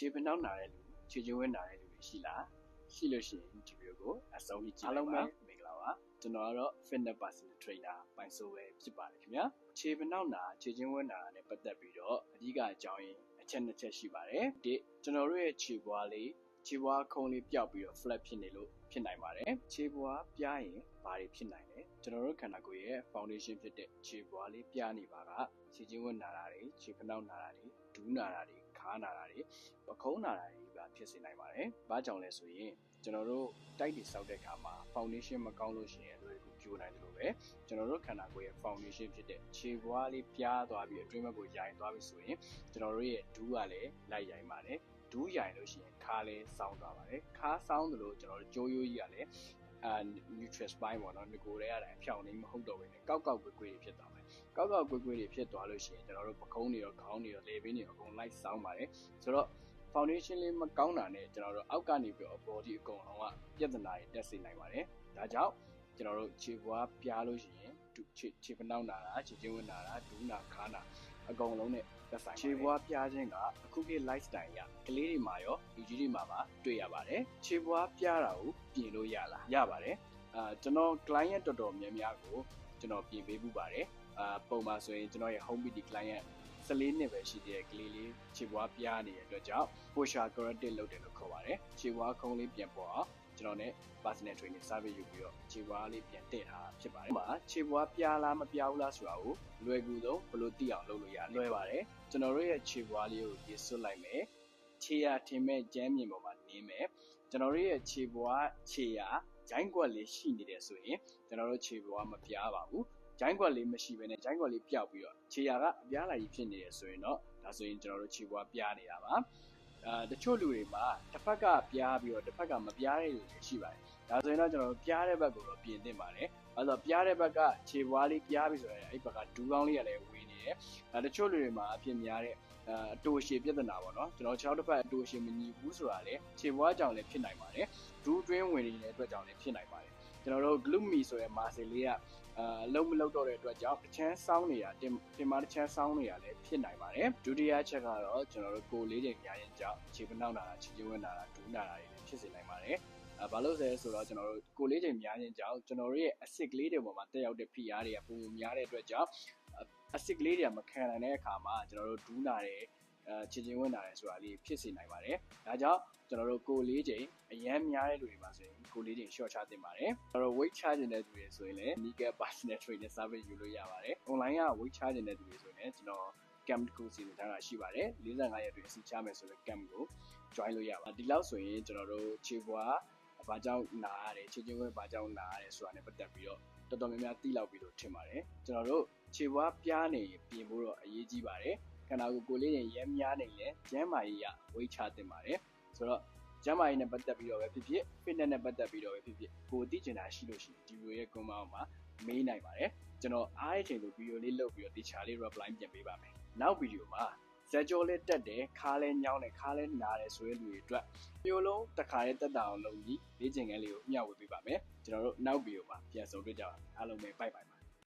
ခြေပနှောက်နာတဲ့လူခြေချင်းဝဲနာတဲ့လူတွေရှိလားရှိလို့ရှိရင်ဒီဗီဒီယိုကိုအဆုံးထိကြည့်လိုက်ပါမင်္ဂလာပါကျွန်တော်ကတော့ fitness personal trainer ပိုင်ဆိုးပဲဖြစ်ပါတယ်ခင်ဗျာခြေပနှောက်နာခြေချင်းဝဲနာနဲ့ပတ်သက်ပြီးတော့အဓိကအကြောင်းရင်းအချက်နှစ်ချက်ရှိပါတယ်ဒီကျွန်တော်တို့ရဲ့ခြေပွားလေးခြေပွားခုံးလေးပျောက်ပြီးတော့ flat ဖြစ်နေလို့ဖြစ်နိုင်ပါတယ်ခြေပွားပြားရင်ဘာတွေဖြစ်နိုင်လဲကျွန်တော်တို့ခန္ဓာကိုယ်ရဲ့ foundation ဖြစ်တဲ့ခြေပွားလေးပြားနေပါကခြေချင်းဝတ်နာတာတွေခြေဖနှောက်နာတာတွေဒူးနာတာတွေခါ နာတာတွေပခုံးနာတာတွေပါဖြစ်စေနိုင်ပါတယ်။ဘာကြောင့်လဲဆိုရင်ကျွန်တော်တို့တိုက်တွေစောက်တဲ့အခါမှာ foundation မကောင်းလို့ရှိရင်လွယ်ကူပြိုနိုင်တယ်လို့ပဲကျွန်တော်တို့ခန္ဓာကိုယ်ရဲ့ foundation ဖြစ်တဲ့ခြေပွားလေးပြားသွားပြီးအတွင်းဘက်ကိုရိုင်သွားပြီဆိုရင်ကျွန်တော်တို့ရဲ့ဒူးကလည်းလိုက်ရိုင်ပါတယ်ဒူးရိုင်လို့ရှိရင်ခါလဲစောင်းသွားပါတယ်ခါစောင်းတယ်လို့ကျွန်တော်တို့ကြိုးရိုးကြီးကလည်းအာ nutrient ပိုင်းပေါ့နော်ငကိုတွေရတယ်အဖြောင်နေမဟုတ်တော့ဘဲနဲ့ကောက်ကောက်ကွေးကွေးတွေဖြစ်သွားမယ် ကောက်ကောက်ကွေးကွေးတွေဖြစ်သွားလို့ရှိရင်ကျွန်တော်တို့ပကုံးတွေရောခေါင်းတွေရောလေပင်းတွေရောအကုန်လိုက်စောင်းပါတယ်ဆိုတော့ foundation လေးမကောင်းတာနဲ့ကျွန်တော်တို့အောက်ကနေပြီးတော့ body အကုန်လုံးကပြဿနာတွေတက်စေနိုင်ပါတယ်ဒါကြောင့်ကျွန်တော်တို့ခြေပွားပြားလို့ရှိရင်ခြေခြေပနှောက်နာတာခြေချင်းဝင်နာတာဒူးနာခါနာအကုန်လုံးနဲ့သက်ဆိုင်ခြေပွားပြားခြင်းကအခုခေတ် lifestyle ရကလေးတွေမှာရောလူကြီးတွေမှာပါတွေ့ရပါတယ်ခြေပွားပြားတာကိုပြင်လို့ရလားရပါတယ်အာကျွန်တော် client တော်တော်များများကို ကျွန်တော်ပြင်ပေးမှုပါတယ်အာပုံမှန်ဆိုရင်ကျွန်တော်ရဲ့ home beauty client 14နှစ်ပဲရှိသေးတဲ့ကလေးလေးခြေပွားပြားနေတဲ့အတွက်ကြောင့် posture corrected လုပ်တယ်လို့ခေါ်ပါတယ်ခြေပွားခုံးလေးပြန်ပေါ်အောင်ကျွန်တော် ਨੇ personal training service ယူပြီးတော့ခြေပွားလေးပြန်တည့်ထားဖြစ်ပါတယ်။ဒီမှာခြေပွားပြားလားမပြားဘူးလားဆိုတာကိုလွယ်ကူဆုံးဘယ်လိုသိအောင်လုပ်လို့ရလဲလွယ်ပါတယ်။ကျွန်တော်တို့ရဲ့ခြေပွားလေးကိုရေစွတ်လိုက်မယ်။ခြေရထင်မဲ့ကျမ်းမြင်ပေါ်မှာနင်းမယ်။ ကျွန်တော်တို့ရဲ့ခြေပွားခြေရဂျိုင်းကွက်လေးရှိနေတယ်ဆိုရင်ကျွန်တော်တို့ခြေပွားမပြားပါဘူး။ဂျိုင်းကွက်လေးမရှိဘဲနဲ့ဂျိုင်းကွက်လေးပျောက်ပြီးတော့ခြေရာကအပြားလာကြီးဖြစ်နေတယ်ဆိုရင်တော့ဒါဆိုရင်ကျွန်တော်တို့ခြေပွားပြားနေတာပါ အာတချို့လူတွေမှာတစ်ဖက်ကပြားပြီးတော့တစ်ဖက်ကမပြားတဲ့လူတွေရှိပါတယ်ဒါဆိုရင်တော့ကျွန်တော်တို့ပြားတဲ့ဘက်ကိုတော့ပြင်သင့်ပါတယ်အဲဆိုပြားတဲ့ဘက်ကခြေပွားလေးပြားပြီးဆိုရင်အဲ့ဘက်ကဒူးကောင်းလေးကလည်းဝင်နေတယ်အဲတချို့လူတွေမှာအဖြစ်များတဲ့အတိုးရှည်ပြဿနာပေါ့နော်ကျွန်တော်ခြေထောက်တစ်ဖက်အတိုးရှည်မညီဘူးဆိုတာလေခြေပွားကြောင့်လည်းဖြစ်နိုင်ပါတယ်ဒူးတွင်းဝင်နေတဲ့အတွက်ကြောင့်လည်းဖြစ်နိုင်ပါတယ် ကျွန်တော်တို့ gloomy ဆိုတဲ့မာစင်လေးကအာလုံးမလုံးတော့တဲ့အတွက်ကြောင့်တစ်ချမ်းစောင်းနေတာတင်တင်မာတစ်ချမ်းစောင်းနေတာလည်းဖြစ်နိုင်ပါတယ်ဒုတိယချက်ကတော့ကျွန်တော်တို့ကိုလေးချိန်များရင်ကြောင့်ခြေပနှောက်နာတာခြေကျဝင်နာတာဒူးနာတာတွေလည်းဖြစ်စေနိုင်ပါတယ်အဲဘာလို့လဲဆိုတော့ကျွန်တော်တို့ကိုလေးချိန်များရင်ကြောင့်ကျွန်တော်တို့ရဲ့ acid ကလေးတွေပေါ်မှာတက်ရောက်တဲ့ဖိအားတွေကပုံများတဲ့အတွက်ကြောင့် acid ကလေးတွေကမခံနိုင်တဲ့အခါမှာကျွန်တော်တို့ဒူးနာတယ် အဲချင်ချင်းဝင်လာတယ်ဆိုတာလေးဖြစ်စေနိုင်ပါတယ်။ဒါကြောင့်ကျွန်တော်တို့ကိုလေးချိန်အရန်များတဲ့လူတွေပါဆိုရင်ကိုလေးချိန် short ချသင့်ပါတယ်။ကျွန်တော်တို့ weight charge နေတဲ့သူတွေဆိုရင်လည်း Nika personal trainer service ယူလို့ရပါတယ်။ online က weight charge နေတဲ့သူတွေဆိုရင်ကျွန်တော် camp တစ်ခုစီစဉ်ထားတာရှိပါတယ်45ရက်အတွင်းအစီချမယ်ဆိုတော့ camp ကို join လုပ်ရပါဒီလောက်ဆိုရင်ကျွန်တော်တို့ခြေပွားဘာကြောင့်နာရတယ်ခြေချင်းဝဲဘာကြောင့်နာရတယ်ဆိုတာ ਨੇ ပတ်သက်ပြီးတော့တော်တော်များများသိလောက်ပြီးလို့ထင်ပါတယ်ကျွန်တော်တို့ခြေပွားပြားနေပြင်ဖို့တော့အရေးကြီးပါတယ် ခန္ဓာကိုယ်ကိုယ်လေးတွေရဲများနေလဲကျန်းမာရေးရဝိတ်ချတင်ပါတယ်ဆိုတော့ကျန်းမာရေးနဲ့ပတ်သက်ပြီးတော့ပဲဖြစ်ဖြစ် fitness နဲ့ပတ်သက်ပြီးတော့ပဲဖြစ်ဖြစ်ကိုသိချင်တာရှိလို့ရှိရင်ဒီဗီဒီယိုရဲ့ comment မှာမေးနိုင်ပါတယ်ကျွန်တော်အားရချိန်လို့ဗီဒီယိုလေးလုပ်ပြီးတော့တခြားလေး reply ပြန်ပေးပါမယ်နောက်ဗီဒီယိုမှာဇက်ကြောလေးတက်တယ်ခါးလဲညောင်းတယ်ခါးလဲနားတယ်ဆိုတဲ့လူတွေအတွက်မျိုးလုံးတစ်ခါလေးတက်တာအောင်လုပ်ပြီးလေ့ကျင့်ခန်းလေးကိုမျှဝေပေးပါမယ်ကျွန်တော်တို့နောက်ဗီဒီယိုမှာပြန်ဆုံတွေ့ကြပါမယ်အားလုံးပဲ bye bye